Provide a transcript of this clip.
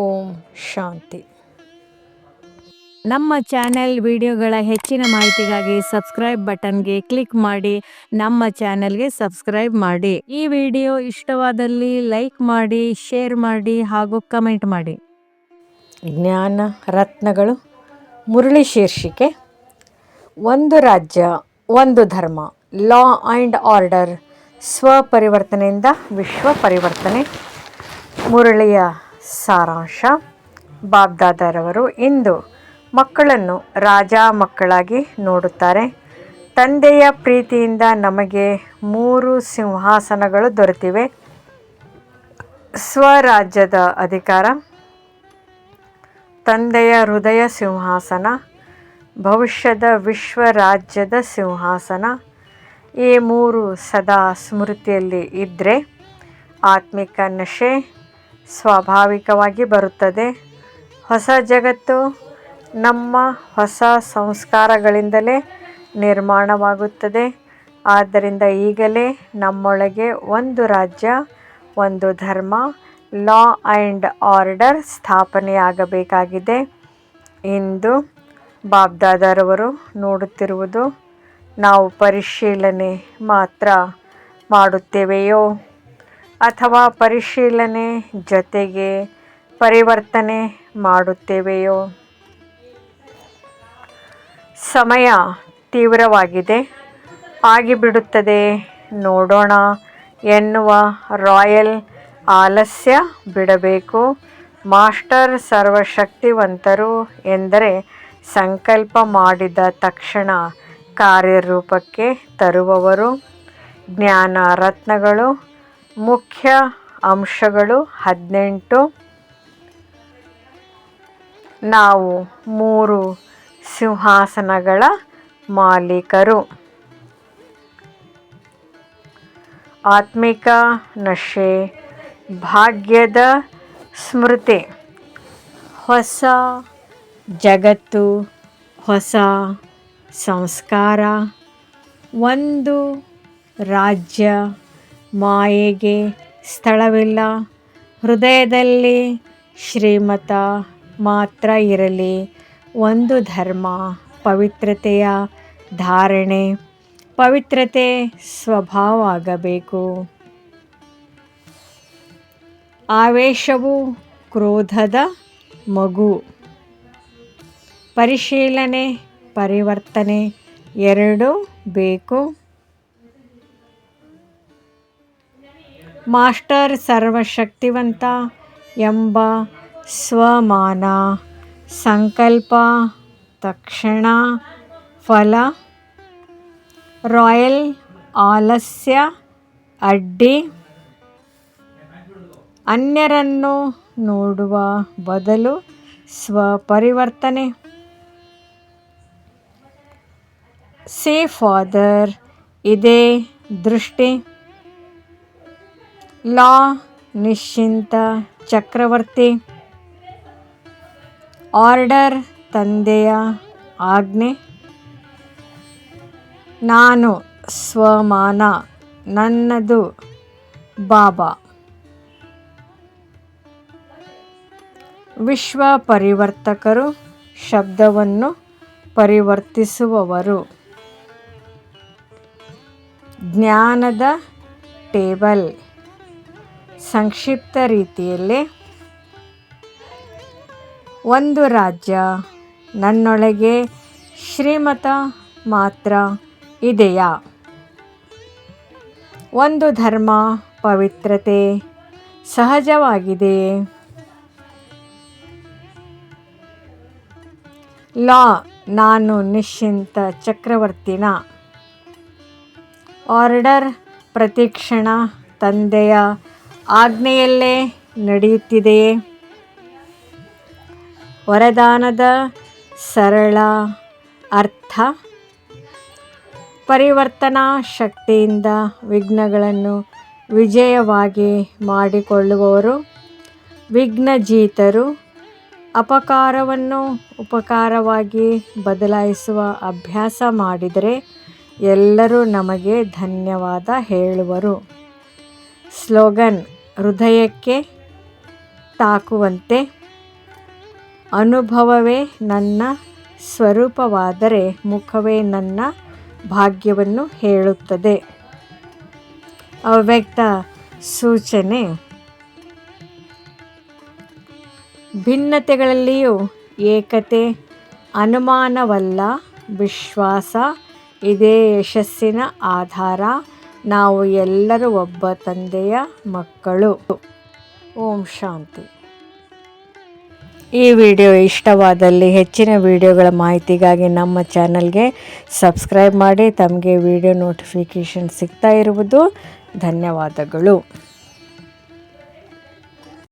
ಓಂ ಶಾಂತಿ. ನಮ್ಮ ಚಾನೆಲ್ ವಿಡಿಯೋಗಳ ಹೆಚ್ಚಿನ ಮಾಹಿತಿಗಾಗಿ ಸಬ್ಸ್ಕ್ರೈಬ್ ಬಟನ್ಗೆ ಕ್ಲಿಕ್ ಮಾಡಿ, ನಮ್ಮ ಚಾನೆಲ್ಗೆ ಸಬ್ಸ್ಕ್ರೈಬ್ ಮಾಡಿ. ಈ ವಿಡಿಯೋ ಇಷ್ಟವಾದಲ್ಲಿ ಲೈಕ್ ಮಾಡಿ, ಶೇರ್ ಮಾಡಿ ಹಾಗೂ ಕಮೆಂಟ್ ಮಾಡಿ. ಜ್ಞಾನ ರತ್ನಗಳು, ಮುರಳಿ ಶೀರ್ಷಿಕೆ, ಒಂದು ರಾಜ್ಯ, ಒಂದು ಧರ್ಮ, ಲಾ ಆ್ಯಂಡ್ ಆರ್ಡರ್, ಸ್ವಪರಿವರ್ತನೆಯಿಂದ ವಿಶ್ವ ಪರಿವರ್ತನೆ ಮುರಳಿಯ ಸಾರಾಂಶ. ಬಾಬ್ದಾದರವರು ಇಂದು ಮಕ್ಕಳನ್ನು ರಾಜ ಮಕ್ಕಳಾಗಿ ನೋಡುತ್ತಾರೆ. ತಂದೆಯ ಪ್ರೀತಿಯಿಂದ ನಮಗೆ ಮೂರು ಸಿಂಹಾಸನಗಳು ದೊರೆತಿವೆ. ಸ್ವರಾಜ್ಯದ ಅಧಿಕಾರ, ತಂದೆಯ ಹೃದಯ ಸಿಂಹಾಸನ, ಭವಿಷ್ಯದ ವಿಶ್ವ ರಾಜ್ಯದ ಸಿಂಹಾಸನ. ಈ ಮೂರು ಸದಾ ಸ್ಮೃತಿಯಲ್ಲಿ ಇದ್ದರೆ ಆತ್ಮಿಕ ನಶೆ ಸ್ವಾಭಾವಿಕವಾಗಿ ಬರುತ್ತದೆ. ಹೊಸ ಜಗತ್ತು ನಮ್ಮ ಹೊಸ ಸಂಸ್ಕಾರಗಳಿಂದಲೇ ನಿರ್ಮಾಣವಾಗುತ್ತದೆ. ಆದ್ದರಿಂದ ಈಗಲೇ ನಮ್ಮೊಳಗೆ ಒಂದು ರಾಜ್ಯ, ಒಂದು ಧರ್ಮ, ಲಾ ಆ್ಯಂಡ್ ಆರ್ಡರ್ ಸ್ಥಾಪನೆಯಾಗಬೇಕಾಗಿದೆ. ಇಂದು ಬಾಬ್ದಾದರವರು ನೋಡುತ್ತಿರುವುದು, ನಾವು ಪರಿಶೀಲನೆ ಮಾತ್ರ ಮಾಡುತ್ತೇವೆಯೋ? ಅಥವಾ ಪರಿಶೀಲನೆ ಜೊತೆಗೆ ಪರಿವರ್ತನೆ ಮಾಡುತ್ತೇವೆಯೋ? ಸಮಯ ತೀವ್ರವಾಗಿದೆ. ಆಗಿಬಿಡುತ್ತದೆ. ನೋಡೋಣ ಎನ್ನುವ ರಾಯಲ್ ಆಲಸ್ಯ ಬಿಡಬೇಕು. ಮಾಸ್ಟರ್ ಸರ್ವಶಕ್ತಿವಂತರು ಎಂದರೆ ಸಂಕಲ್ಪ ಮಾಡಿದ ತಕ್ಷಣ ಕಾರ್ಯರೂಪಕ್ಕೆ ತರುವವರು. ಜ್ಞಾನ ರತ್ನಗಳು ಮುಖ್ಯ ಅಂಶಗಳು ಹದಿನೆಂಟು. ನಾವು ಮೂರು ಸಿಂಹಾಸನಗಳ ಮಾಲೀಕರು. ಆತ್ಮಿಕ ನಶೆ, ಭಾಗ್ಯದ ಸ್ಮೃತಿ. ಹೊಸ ಜಗತ್ತು, ಹೊಸ ಸಂಸ್ಕಾರ, ಒಂದು ರಾಜ್ಯ. ಮಾಯೆಗೆ ಸ್ಥಳವಿಲ್ಲ. ಹೃದಯದಲ್ಲಿ ಶ್ರೀಮತ ಮಾತ್ರ ಇರಲಿ. ಒಂದು ಧರ್ಮ, ಪವಿತ್ರತೆಯ ಧಾರಣೆ, ಪವಿತ್ರತೆ ಸ್ವಭಾವ ಆಗಬೇಕು ಆವೇಶವು ಕ್ರೋಧದ ಮಗು. ಪರಿಶೀಲನೆ, ಪರಿವರ್ತನೆ, ಎರಡೂ ಬೇಕು. ಮಾಸ್ಟರ್ ಸರ್ವಶಕ್ತಿವಂತ ಎಂಬ ಸ್ವಮಾನ ಸಂಕಲ್ಪ ತಕ್ಷಣ ಫಲ ರಾಯಲ್ ಆಲಸ್ಯ ಅಡ್ಡಿ ಅನ್ಯರನ್ನು ನೋಡುವ ಬದಲು ಸ್ವಪರಿವರ್ತನೆ. ಸೇ ಫಾದರ್, ಇದೇ ದೃಷ್ಟಿ. ಲಾ ನಿಶ್ಚಿಂತ ಚಕ್ರವರ್ತಿ. ಆರ್ಡರ್ ತಂದೆಯ ಆಜ್ಞೆ. ನಾನು ಸ್ವಮಾನ, ನನ್ನದು ಬಾಬಾ. ವಿಶ್ವ ಪರಿವರ್ತಕರು ಶಬ್ದವನ್ನು ಪರಿವರ್ತಿಸುವವರು. ಜ್ಞಾನದ ಟೇಬಲ್. ಸಂಕ್ಷಿಪ್ತ ರೀತಿಯಲ್ಲಿ. ಒಂದು ರಾಜ್ಯ ನನ್ನೊಳಗೆ ಶ್ರೀಮತ ಮಾತ್ರ ಇದೆಯಾ? ಒಂದು ಧರ್ಮ ಪವಿತ್ರತೆ ಸಹಜವಾಗಿದೆಯೇ ಲಾ, ನಾನು ನಿಶ್ಚಿಂತ ಚಕ್ರವರ್ತಿನ. ಆರ್ಡರ್, ಪ್ರತಿಕ್ಷಣ, ತಂದೆಯ ಆಜ್ಞೆಯಲ್ಲೇ ನಡೆಯುತ್ತಿದೆಯೇ? ವರದಾನದ ಸರಳ ಅರ್ಥ. ಪರಿವರ್ತನಾ ಶಕ್ತಿಯಿಂದ ವಿಘ್ನಗಳನ್ನು ವಿಜಯವಾಗಿ ಮಾಡಿಕೊಳ್ಳುವವರು ವಿಘ್ನಜೀತರು. ಅಪಕಾರವನ್ನು ಉಪಕಾರವಾಗಿ ಬದಲಾಯಿಸುವ ಅಭ್ಯಾಸ ಮಾಡಿದರೆ ಎಲ್ಲರೂ ನಮಗೆ ಧನ್ಯವಾದ ಹೇಳುವರು. ಸ್ಲೋಗನ್, ಹೃದಯಕ್ಕೆ ತಾಕುವಂತೆ, ಅನುಭವವೇ ನನ್ನ ಸ್ವರೂಪವಾದರೆ ಮುಖವೇ ನನ್ನ ಭಾಗ್ಯವನ್ನು ಹೇಳುತ್ತದೆ. ಅವ್ಯಕ್ತ ಸೂಚನೆ, ಭಿನ್ನತೆಗಳಲ್ಲಿಯೂ ಏಕತೆ, ಅನುಮಾನವಲ್ಲ, ವಿಶ್ವಾಸ, ಇದೇ ಯಶಸ್ಸಿನ ಆಧಾರ ನಾವು ಎಲ್ಲರೂ ಒಬ್ಬ ತಂದೆಯ ಮಕ್ಕಳು. ಓಂ ಶಾಂತಿ. ಈ ವಿಡಿಯೋ ಇಷ್ಟವಾದಲ್ಲಿ ಹೆಚ್ಚಿನ ವಿಡಿಯೋಗಳ ಮಾಹಿತಿಗಾಗಿ ನಮ್ಮ ಚಾನಲ್ಗೆ ಸಬ್ಸ್ಕ್ರೈಬ್ ಮಾಡಿ, ತಮಗೆ ವಿಡಿಯೋ ನೋಟಿಫಿಕೇಷನ್ ಸಿಗ್ತಾ ಇರುವುದು ಧನ್ಯವಾದಗಳು.